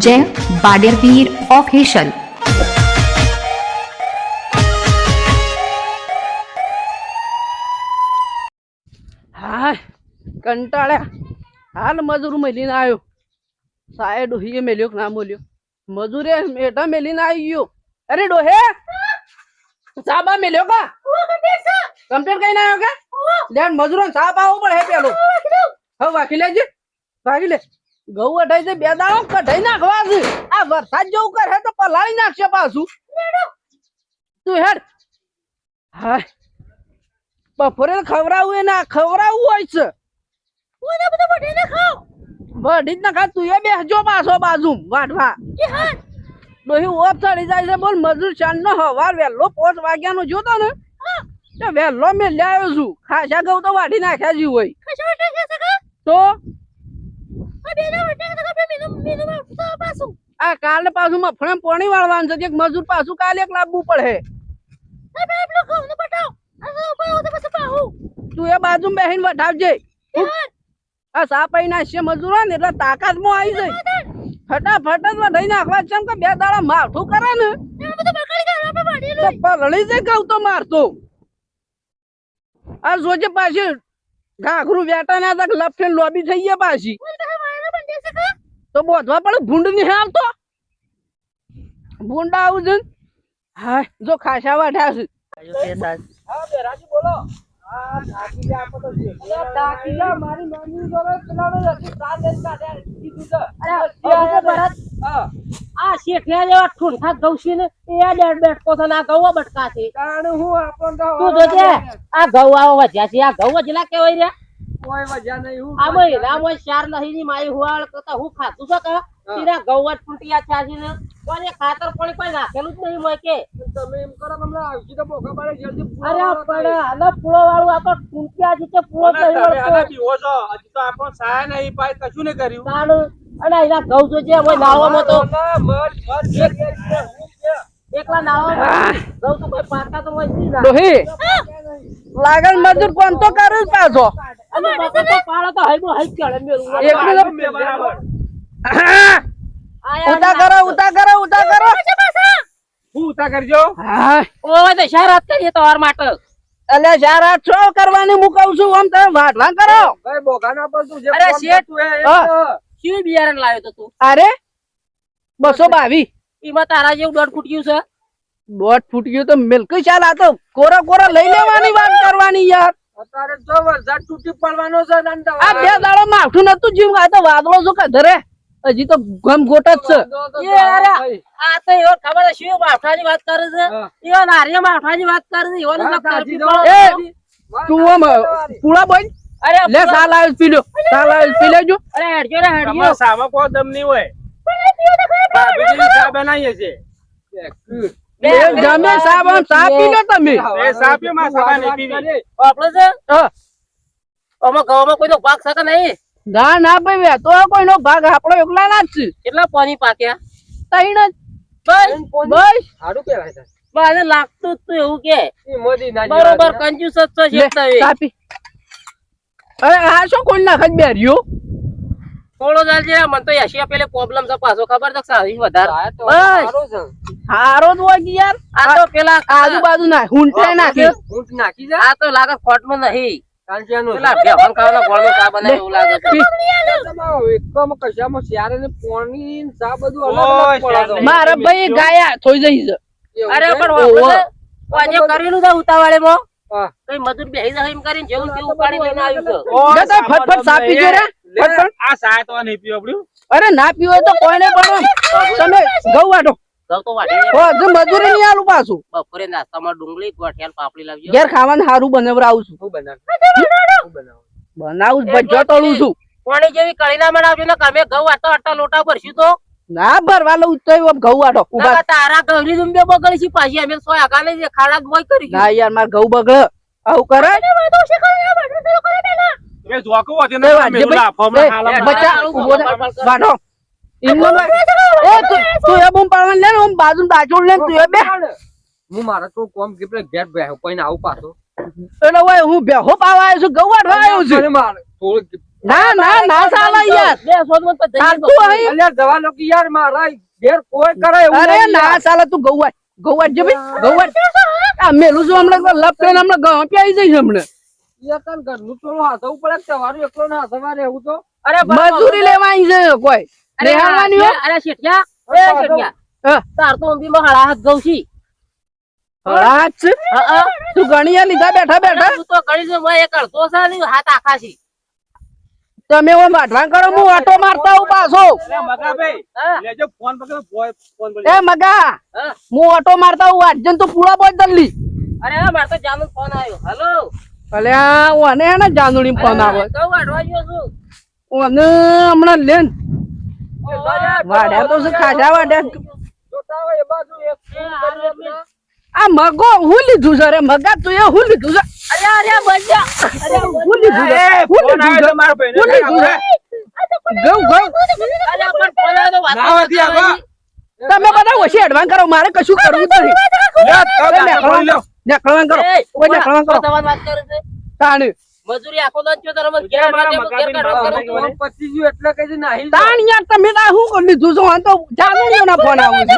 જય બાડેરવીર ઓફિશિયલ હા કંટાળ્યા હાલ મજૂર મેલીને આવ્યો સાહેબ ડોહીએ મેલ્યો કે ના મેલ્યો મજૂરે મેટા મેલીને આવી ગયો અરે ડોહે સાબા મેલ્યો કા કમ્પ્લેન કઈ ના આવ્યો કે મજૂરો સાબ આવો પડે હે પેલો હવે વાકી લેજે. વાકી લે. ઘઉં અઢાઈ છે બે દાણો કઢાઈ નાખવા છે. આ વરસાદ જેવું કરે તો પલાળી નાખશે પાછું. તું હેડ. હા બપોરે ખવડાવવું એ ના ખવડાવવું હોય છે. બધી જ નખા તું એ બેસજો પાછો બાજુ વાટવા ડોહી ઓફ ચડી જાય છે બોલ મજૂર ચાંદ નો હવાર વહેલો પાંચ વાગ્યાનો જોતો ને. વહેલો મેં લઈ આવ્યો છું. ખાસા ઘઉં તો વાઢી નાખ્યા જ હોય. તો? આ કાલે પાછું. મફળે પોણી વાળવાનું છે એક મજૂર પાછું કાલે એક લાવવું પડે. તું એ બાજુ બેહીને વટાવજે આ સાપાઈ નાખશે મજૂર ને એટલે તાકાતમાં આવી જાય. ફટાફટ જ વઢાઈ નાખવા છે કે બે દાડા માઠું કરે ને. પલળી જાય કઉ તો મારતો. આ જોજે પાછી ઘાઘરું વેટા ના તક લપટે લોબી થઈ ગયા પાછી. તો બોધવા પડે ભૂંડ નહીં આવતો ભૂંડ આવું છે હા જો ખાસા વાઠ્યા છે. મારી મમ્મી પેલાનો નથી સાત જ કાઢ્યા કીધું છે હવે ભરત હા આ જેવા ઠૂંઠા ઘઉં છે ને એ ડેડ બેઠકો છે ને આ ઘઉં બટકા છે. હું આપણ તું જોજે આ ઘઉં આવો વધ્યા છે આ ઘઉં વજલા કેવાય રે. કોઈ વજ્યા નહીં હું આ ભાઈ રામ ચાર નહીં ની માઈ હુવાળ કરતા હું ખાતું છે કે? તીરા ઘઉં જ ફૂટિયા છે ને. કોઈ ખાતર પણ કોઈ નાખેલું જ નહીં હોય કે. તમે એમ કરો તમને તો પાડે જલ્દી અરે પણ આને પૂળો વાળું આ તો ફૂટિયા છે પૂળો તમે આના વળતો છો. હજી તો આપણો સહાય નહીં પાય કશું નહીં કર્યું. તાણ અને એના ઘઉં નાવામાં તો ના, મર મર ઘેર ઘેર ઘેર હું ઘેર. એકલા નાવામાં ઘઉં તો કોઈ પાતા તો હોય નહીં ના. ડોહી લાગણ મજૂર કોણ તો કરે જ પાછો? અને બાપા તો પાળા તો હૈબો હૈબ ચડે મેલું. એકલો ઉતા કરો ઉતા કરો ઉતા કરો. હું ઉતા કરજો? હા. ઓય તો શરત કરીએ તો માટે? અલ્યા જારા છો? કરવાની મુકાવ છું આમ તમે વાટવા કરો. ભાઈ બોગાના પર તું જે અરે શેઠ. તું એ હા. તો. શું બિયારણ લાવ્યો તો તું? અરે બસો બાવી. એમાં તારા જેવું દોઢ ફૂટ્યું છે? દોઢ ફૂટ ગયું તો મિલ્ક ચાલ આ તો કોરા કોરા લઈ લેવાની વાત કરવાની યાર. અત્યારે જો વરસાદ તૂટી પડવાનો છે આ બે દાડો માઠું નતું જીવ આ તો વાદળો શું કધરે હજી તો ગમ ગોટ જ છે. આ તો એવો ખબર છે શું માઠાની વાત કરે છે. એવો નારિયેળ માઠાની વાત કરે છે એવો તું પૂળા બોલ અરે લે સાલ આવે પી લો સાલ આવે પી લેજો. અરે હેડજો રે હેડજો. તમારા સામાં કોઈ દમ નહીં હોય ભાભીજીની ચા બનાવીએ છે જમે સાબ આમ સા પી લો તમે. એ ચા પીઓ, મારે સાબા નહીં પીવી. વાપરો છે? હા. આમાં ઘઉંમાં કોઈનો ભાગ શકે નહીં. ના ના ભાઈ તો કોઈનો ભાગ આપણો એકલા ના જ છે. કેટલા પાણી પાક્યા? તૈણ જ. બસ. બસ. કહેવાય છે. મને લાગતું જ તું એવું કે. મોદી ના બરોબર. કંજૂસ જ છો અરે આ શું કોઈ નાખ જ બેર્યો? થોડો ચાલજે મને તો એશિયા પેલે પ્રોબ્લેમ છે પાછો ખબર છે સારી વધારે? આ તો બસ. હારો જ હોય કે યાર? આ તો પેલા આજુબાજુ ના હુંટે નાખી. હુંટ નાખી જા. આ તો લાગે ખોટમાં નહીં. પેલા ભેહણ ખાવાના ગોળનો ચા બનાવે એવું લાગે છે. તમારો કશામાં શિયાળે ને પોણી ચા બધું અલગ અલગ મારા ભાઈ ગાયા થોઈ જઈ છે. અરે પણ તો આજે કરેલું છે ઉતાવળેમાં? હા. કઈ મજૂર બેહી જાય એમ કરીને જેવું તેવું ઉપાડી લઈને આવ્યું છે. ઓય, ફટફટ સા પીજો રે ફટફટ. આ ચા તો નહીં પીવો પડ્યું. અરે ના પીવો તો કોઈને પણ તમે ઘઉં વાટો મજૂરી નહીં આલું પાછું. બપોરે નાસ્તામાં ડુંગળી ગોઠિયાલ પાપડી લાવજો. ઘેર ખાવાનું સારું બનાવરાવું છું. હું બનાવું. બનાવું. બનાવું ભજ્જો તળું છું. પાણી જેવી કળીના બનાવજો ને તમે ઘઉં વાટતો આટલા લોટા ભરશું તો? ના ભરવા લઉં તો એમ ઘઉં આડો ઊભા. તારા ઘઉંની જુંબે બગડી છે પાછી અમે સો આગા જે ખાડા ગોય કરી ના યાર માર ઘઉં બગડે. આવું કરે? ને જોકું છે કરે ને વાત મેલું ભાઈ, લાફામાં એ, ખાલા બચ્ચા મારે. ઊભો થા. વાટો એમનો ઇન્નો એ તું તું એ બમ પાડવાનું લે ને ઓમ બાજુ બાજુ લે ને તું એ બે. હું મારા તો કોમ કે પેલા ઘેર બેહો કોઈ આવું પાછો. એટલે ઓય હું બેહો પાવા આવ્યો છું ગવાડ આવ્યો છું. મારે થોડું ના ના ના ચાલે યાર. બે સોદમાં તો જઈએ ચાલતું અહીં અલ્યા જવાનો કે યાર મારા ઘેર કોઈ કરે એવું અરે ના. ચાલે તું ગૌવાટ ગૌવાટ જે ભાઈ ગૌવાટ આ મેલું જો હમણાં લપ થઈને હમણાં પે આવી જઈશ હમણાં. યકન ઘરનું તો હાથવું પડે કે તમારું એકલો ના સવારે હું તો? અરે મજૂરી લેવા આવી જયો કોઈ? અરે રહેવાની હો. અરે શેઠિયા એ શેઠિયા હા. તાર તો ઊંધીમાં હળા હાથ ગઉં છી. હળાચ હા, હા. તું ગણિયા લીધા બેઠા બેઠા? તું તો ગણી જો મેં એક અડધો છે હાથ આખા છે. તમે ઓમ વાઢવા કરો હું આટો મારતા હું પાછો. એ મગા હું. આટો મારતા હું આજન તો પૂળા બોજ દલ્લી. અરે હા, મારે તો જાનુ ફોન આવ્યો. હેલો. અલે આ ઓને હે ને જાનુડી ફોન આવે. તો વાડવા ગયો છું. ઓને હમણાં લેન વાડ્યા તો છે ખાધા વાડ્યા જોતા હોય એ બાજુ એક ફોન કરી. આ મગો હું લીધું છે? રે મગા તું એ હું લીધું છે? અરે અરે બજા અરે હું લીધું છે? હું લીધું છે? હું લીધું છે ગઉ ગઉ અરે પણ ફોન તો વાતો ના હતી તમે બધા ઓછી એડવાન્સ કરો મારે કશું કરવું નથી. નેકળવાન કરો. એ, નેકળવાન કરો. તમારી વાત કરે છે? તાણ. મજૂરી આખો દાડો થયો તારે મને ઘેર મારા કાઢે, ઘેર મગાબી કાઢો, ના ઘેર કાઢો. ફોન પતી ગયું એટલે કઈ નાહી તાણ યાર તમે ના હું લીધું છે? તો જાનુડીઓના ફોન આવું છે.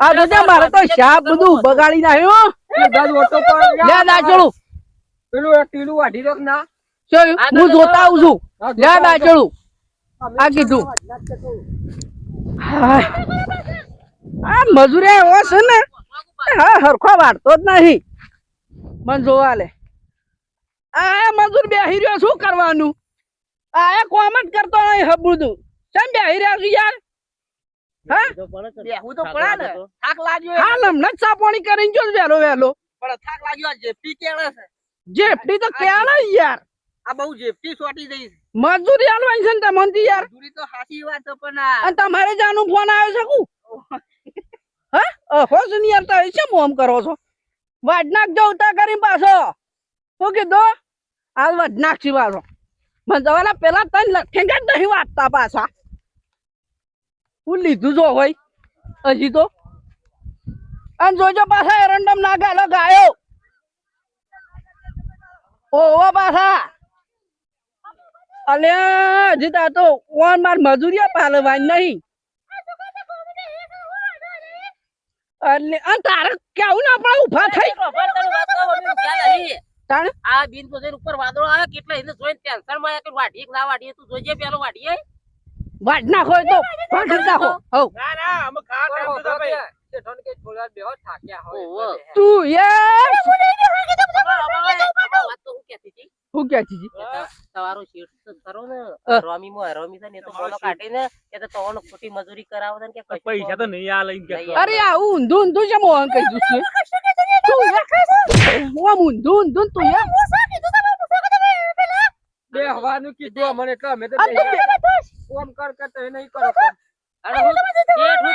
આ તો મારે તો શાપ બધું બગાડી નાખ્યો દાદ ઓટો પર લે દાચળું પેલું ટીલું વાઢી દો ના જોયું? હું જોતા આવું છું. લે જોતા દાચળું આ કીધું. આ મજૂરી એવો છે ને હા, હરખો વાળતો જ નહીં. મને જોવા લે. આ મજૂર બેહી રહ્યો, શું કરવાનું? આ કોમ જ કરતો નહીં હબુદું કેમ બેહી રહ્યા છું યાર હા? બેહવું તો પડે ને. થાક લાગ્યો હાલ હમણાં જ સાપોણી કરીને જો વહેલો વહેલો. પણ થાક લાગ્યો જેપી કેળે છે. જેફટી તો નહીં યાર. આ બહુ જેપી સોટી જઈશ મજૂરી હાલવાની છે ને તમને યાર. મજૂરી તો સાચી વાત છે પણ આ તમારે જાનું ફોન આવ્યો છે કુ? હા? અહો છે યાર તમે કેમ ઓમ કરો છો? વાડનાક જો ઉતા કરી પાછો. શું કીધું? હાલ વાડનાક છી પાછો. મને જવાના પેલા તને લઠેંગા જ નહીં વાટતા પાછા હું લીધું જો હોય હજી તો અને જોજો પાછા એરંડમ ના ગાલો ગાયો ઓવો પાછા અલ્યા હજી તા તો ઓન માર મજૂરીયા પાલવાની નહીં એટલે તારે કેવું ના પણ ઊભા થઈ તાણે આ બિન તો ઉપર વાદળો આવે કેટલા એને જોઈને ટેન્શનમાં કે વાઢીએ કે ના વાઢીએ તું જોજે પેલો વાઢીએ વાટ નાખો તો વાટ નાખો હો ના ના અમે ખા પણ ટાઈમ તો ભાઈ. તે કઈ થોડી વાર બેહો, થાક્યા હોય તું યાર વાત તો હું કહેતી હતી હું કે છે તમારો શેઠ તો ને. હા. રોમીમાં રોમી છે ને તો બોલો કાઢીને કે તો તોનો ખોટી મજૂરી કરાવો ને કે પૈસા તો નહીં આ લઈને કે અરે આ ઊંધું છે છું. તું યાર. હું ઊંધું ઊંધું તું યાર. બેહવાનું કીધું અમને એટલે અમે તો. ફોન કર કર તો એ નહીં કરો. અને હું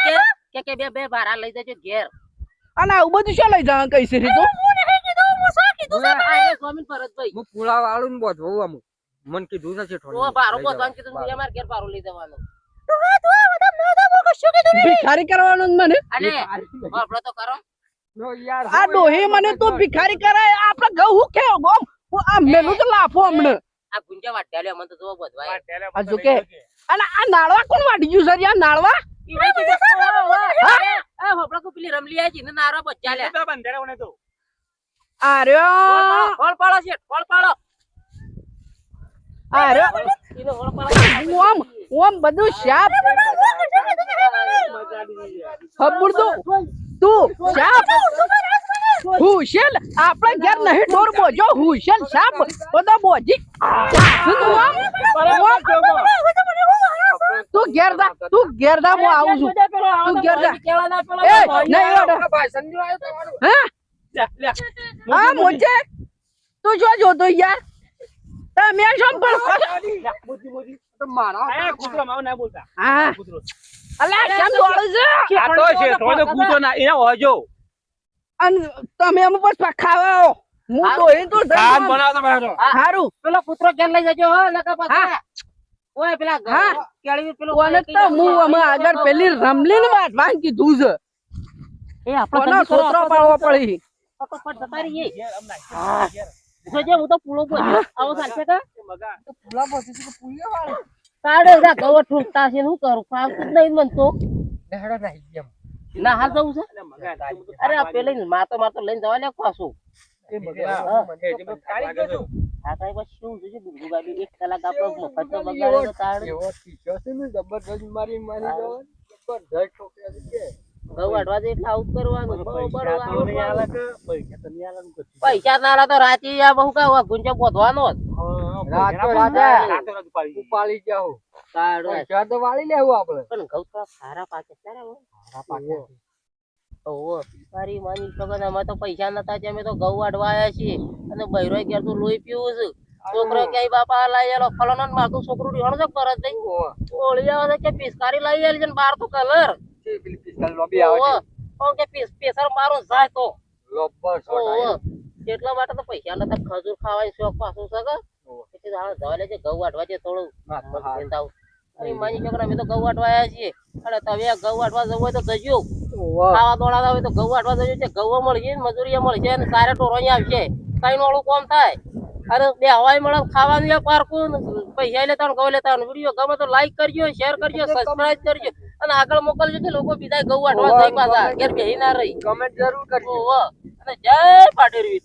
કે કે કે બે બે ભારા લઈ જજો ઘેર. અને આવું બધું શું લઈ જવા કઈ છે તો? આ એ સ્વામી ભરતભાઈ હું પુળા વાળું ને બોધવું આમ મન કીધું છે શેઠોને. તો ભારો લઈ પોતાનું કીધું જવાનું. તું અમાર ઘેર ભારો લઈ જવાનો ભિખારી કરવાનું મને અને આપણો તો કરો નો યાર, આ હું ડોહી મને તું નો- ભિખારી કરાય આપણે ઘઉં હું કેવો ગોમ હું આ મેલું તો લાફો હમણાં આ ગુંજા વાટ્યા લ્યો મને તો જોવો બધવાય આ જો કે અને આ નાળવા કોણ વાટી ગયું સર નાળવા ઈ રહી કીધું, આ હોપડા કો પેલી રમલી આઈ છે ને નારા બચ્ચા લ્યા આર્યો. ફળ પાડો છે ફળ પાડો. આર્યો. ઓમ ઓમ બધું શાપ હબુડતું તું શાપ હુશેલ આપણે ઘેર નહીં ઢોર બોજો. હુશેલ શાપ બધો બોજી. તું. તું ઘેર જા તું ઘેર જા હું આવું છું. તું ઘેર જા. એ નહીં. હા? હા મોજે. તું જો જોતો યાર. તમે શું પણ તો મારા હા. અલા કેમ દોડે છે? આ તો છે થોડો કૂતો ના એ હોજો અન તમે એમ પર ખાવા હું તો એ તો ખાન બનાવતો બેઠો હારું. પેલો કૂતરો ઘેર લઈ જજો હો નકર પાછા ઓય પેલા હા. કેળવી પેલું ઓને તો હું અમે આગળ પેલી રમલીન વાત વાંકી કીધું છે એ આપણો કોનો છોતરો પાડવો પડી? ફટોફટ જતા રહીએ. જોજે હું. તો પૂળો બોલ આવો ચાલશે કા? પૂળા પછી શું કે પુલિયા વાળો? તાડે એના ગવર ઠૂકતા છે શું કરું? ફાવતું જ નહીં મન તો. ને નહીં નાહી ના હાલ જવું છે. અરે આ પેલે માતો માતો લઈને જવા લે પાછું. એ બગા બધું ગયો છું. આ કઈ બસ શું? જોજે દુગુ ગાડી એક કલાક આપણે મફત તો બગાડે તાળ એવો ટીચર છે ને જબરદસ્ત મારી મારી જબર જબરદસ્ત છોકરા છે પૈસા ને તો રાતે બહુ કા ગુંજા બોધવાનો. ઉપાડી જાઓ. પૈસા તો વાળી લેવું. પણ ઘઉં સારા પાકે સારા મારી અમે તો પૈસા નતા છે અમે તો ઘઉં વાઢવા છીએ. અને બૈરો ઘેર તો લોહી પીવું છે? છોકરો ક્યાંય બાપા લઈ આલો ફલાનો ને મારતું છોકરું રીહણ છે કરે છે ઓળી આવે છે કે પિસ્કારી લઈ આલી છે ને બાર તો કલર. છે પેલી પિસ્તોલ લોબી આવે છે. પણ કે પેસર મારું જાય તો. લોબર શોટ આવે. એટલા માટે તો પૈસા નતા ખજૂર ખાવાની શોખ પાછું છે કે? એટલે ઘઉં છે થોડું. માની છોકરા અમે તો ઘઉં આવ્યા છીએ. અને તમે ઘઉં જવું હોય તો જજો. ખાવા દોડાતા હોય તો ઘઉં વાટવા જજો છે ઘઉં મળશે મજૂરી મળશે અને સારા ટોરો અહીંયા આવશે. કઈ નોળું કોમ થાય. અરે બે હવાઈ મળે ને ખાવાનું પારકું પૈસા લેતા ને ઘઉં લેતા વીડિયો ગમે તો લાઈક કરજો શેર કરજો સબસ્ક્રાઈબ કરજો. અને આગળ મોકલજો છે લોકો બીજા ગૌ આઠવા થઈ પાછા. ઘેર બેહી ના રહી. કમેન્ટ જરૂર કરજો. અને જય પાટેરવીર